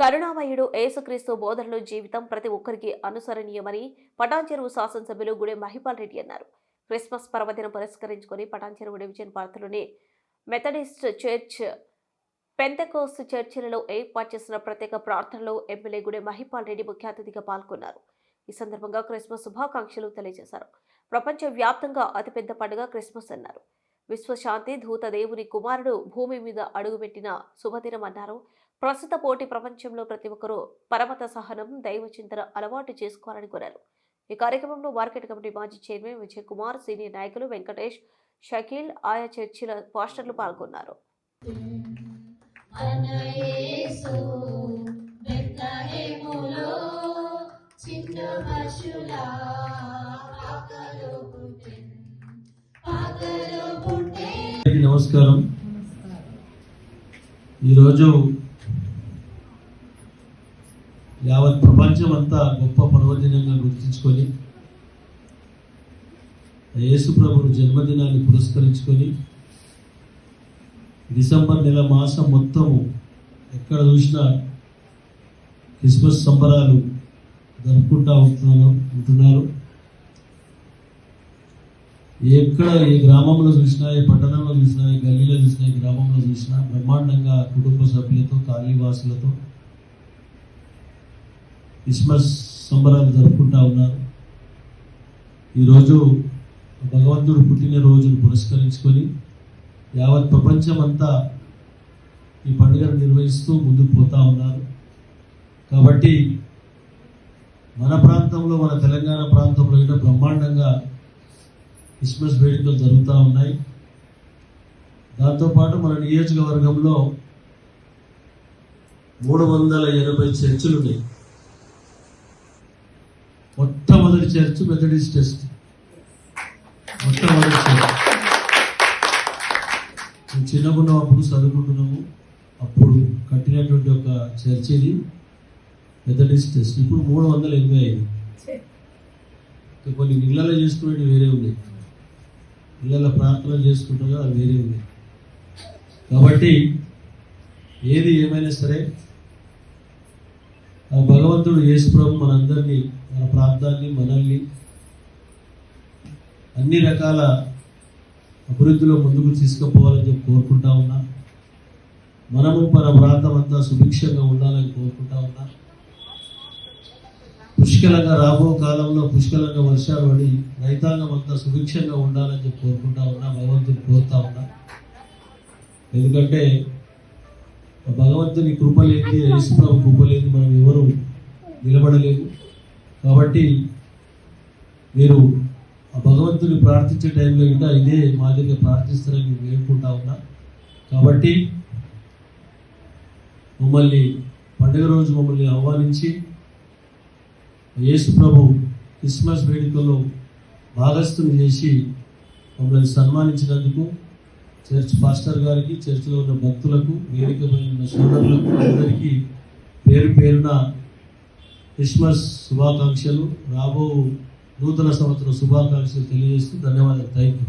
కరుణామయుడు యేసుక్రీస్తు బోధనలు జీవితం ప్రతి ఒక్కరికి అనుసరణీయమని పటాన్చెరువు శాసనసభ్యులు గుడే మహిపాల్ రెడ్డి అన్నారు. క్రిస్మస్ పర్వదినం పురస్కరించుకొని పటాన్చెరువు డివిజన్ పార్టీలోని మెథడిస్ట్ చర్చ్ పెంతకోస్ చర్చిలలో ఏర్పాటు చేసిన ప్రత్యేక ప్రార్థనలో ఎమ్మెల్యే గుడే మహిపాల్ రెడ్డి ముఖ్య అతిథిగా పాల్గొన్నారు. ఈ సందర్భంగా క్రిస్మస్ శుభాకాంక్షలు తెలియజేశారు. ప్రపంచ వ్యాప్తంగా అతిపెద్ద పండుగ క్రిస్మస్ అన్నారు. విశ్వశాంతి దూత దేవుని కుమారుడు భూమి మీద అడుగుపెట్టిన శుభదినం అన్నారు. ప్రస్తుత పోటీ ప్రపంచంలో ప్రతి ఒక్కరూ పరమత సహనం దైవ చింతన అలవాటు చేసుకోవాలని కోరారు. ఈ కార్యక్రమంలో మార్కెట్ కమిటీ మాజీ చైర్మన్ విజయ్ కుమార్ సీనియర్ నాయకులు వెంకటేష్ షకీల్ ఆయా చర్చిల పాస్టర్లు పాల్గొన్నారు. మన యేసు యావత్ ప్రపంచం అంతా గొప్ప పర్వదినంగా గుర్తించుకొని యేసు ప్రభువు జన్మదినాన్ని పురస్కరించుకొని డిసెంబర్ నెల మాసం మొత్తము ఎక్కడ చూసినా క్రిస్మస్ సంబరాలు జరుపుకుంటా ఉంటున్నాను ఉంటున్నారు. ఎక్కడ ఏ గ్రామంలో చూసినా ఏ పట్టణంలో చూసినా ఏ గల్లీలో చూసినా ఏ గ్రామంలో చూసినా బ్రహ్మాండంగా కుటుంబ సభ్యులతో కాలనీవాసులతో క్రిస్మస్ సంబరాలు జరుపుకుంటా ఉన్నారు. ఈరోజు భగవంతుడు పుట్టినరోజును పురస్కరించుకొని యావత్ ప్రపంచం అంతా ఈ పండుగను నిర్వహిస్తూ ముందుకు పోతా ఉన్నారు. కాబట్టి మన ప్రాంతంలో మన తెలంగాణ ప్రాంతంలో కూడా బ్రహ్మాండంగా క్రిస్మస్ వేడుకలు జరుగుతూ ఉన్నాయి. దాంతోపాటు మన నియోజకవర్గంలో మూడు వందల ఎనభై చర్చిలు ఉన్నాయి మొట్టమొదటి చర్చ్ మెథడిస్ట్ టెస్ట్. మొట్టమొదటి చర్చ్. మేము అప్పుడు చదువుకుంటున్నాము అప్పుడు కట్టినటువంటి ఒక చర్చ్ ఇది. Methodist test. ఇప్పుడు మూడు వందల ఎనభై ఐదు. కొన్ని ఇళ్ళలో చేసుకునేవి వేరే ఉన్నాయి. ఇళ్ళలో ప్రార్థనలు చేసుకుంటారో అది వేరే ఉంది కాబట్టి ఏది ఏమైనా సరే ఆ భగవంతుడు యేసు ప్రభు మనందరినీ మన ప్రాంతాన్ని మనల్ని అన్ని రకాల అభివృద్ధిలో ముందుకు తీసుకుపోవాలని చెప్పి కోరుకుంటా ఉన్నా. మనము మన ప్రాంతం అంతా సుభిక్షంగా ఉండాలని కోరుకుంటా ఉన్నా. పుష్కలంగా రాబో కాలంలో పుష్కలంగా వర్షాలు పడి రైతాంగం అంతా సుభిక్షంగా ఉండాలని చెప్పి కోరుకుంటా ఉన్నా భగవంతుని కోరుతా ఉన్నా. ఎందుకంటే ఆ భగవంతుని కృపలేంది కృప లేని మనం ఎవరు నిలబడలేము. కాబట్టి మీరు ఆ భగవంతుని ప్రార్థించే టైంలో కూడా ఇదే మాదిరిగా ప్రార్థిస్తారని నేను వేడుకుంటా ఉన్నా. కాబట్టి మమ్మల్ని పండుగ రోజు మమ్మల్ని ఆహ్వానించి యేసు ప్రభు క్రిస్మస్ వేడుకలో భాగస్థుని చేసి మమ్మల్ని సన్మానించినందుకు చర్చ్ పాస్టర్ గారికి చర్చిలో ఉన్న భక్తులకు వేదికపై ఉన్న సోదరులకు అందరికీ పేరు పేరున క్రిస్మస్ శుభాకాంక్షలు. రాబో నూతన సంవత్సరం శుభాకాంక్షలు తెలియజేస్తూ ధన్యవాదాలు. Thank you